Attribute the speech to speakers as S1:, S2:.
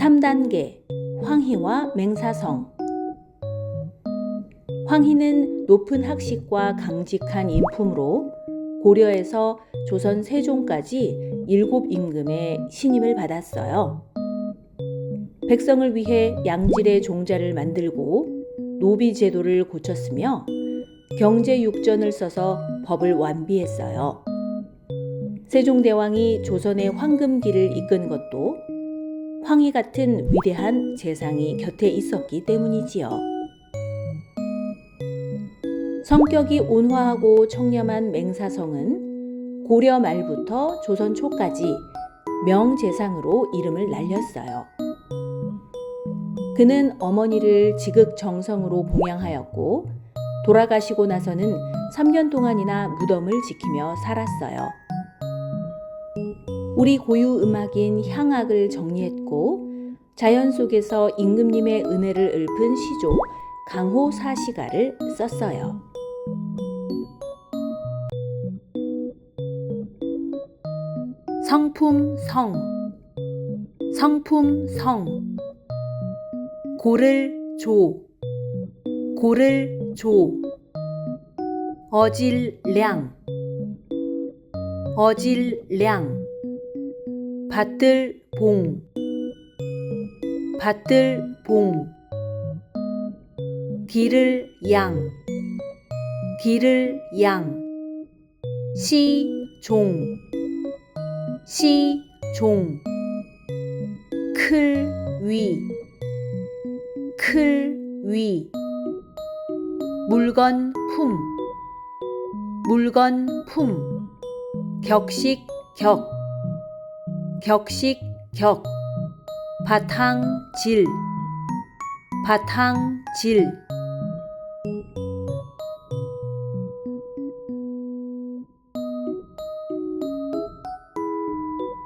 S1: 3단계 황희와 맹사성 황희는 높은 학식과 강직한 인품으로 고려에서 조선 세종까지 일곱 임금의 신임을 받았어요. 백성을 위해 양질의 종자를 만들고 노비 제도를 고쳤으며 경제 육전을 써서 법을 완비했어요. 세종대왕이 조선의 황금기를 이끈 것도 황희 같은 위대한 재상이 곁에 있었기 때문이지요. 성격이 온화하고 청렴한 맹사성은 고려 말부터 조선 초까지 명재상으로 이름을 날렸어요. 그는 어머니를 지극정성으로 봉양하였고 돌아가시고 나서는 3년 동안이나 무덤을 지키며 살았어요. 우리 고유 음악인 향악을 정리했고 자연 속에서 임금님의 은혜를 읊은 시조 강호 사시가를 썼어요. 성품 성 성품 성 고를 조 고를 조 어질량 어질량 밭들 봉. 밭들 봉. 길을 양. 길을 양. 시종. 시종. 클위. 클위. 물건 품. 물건 품. 격식 격 격식 격. 바탕 질. 바탕 질.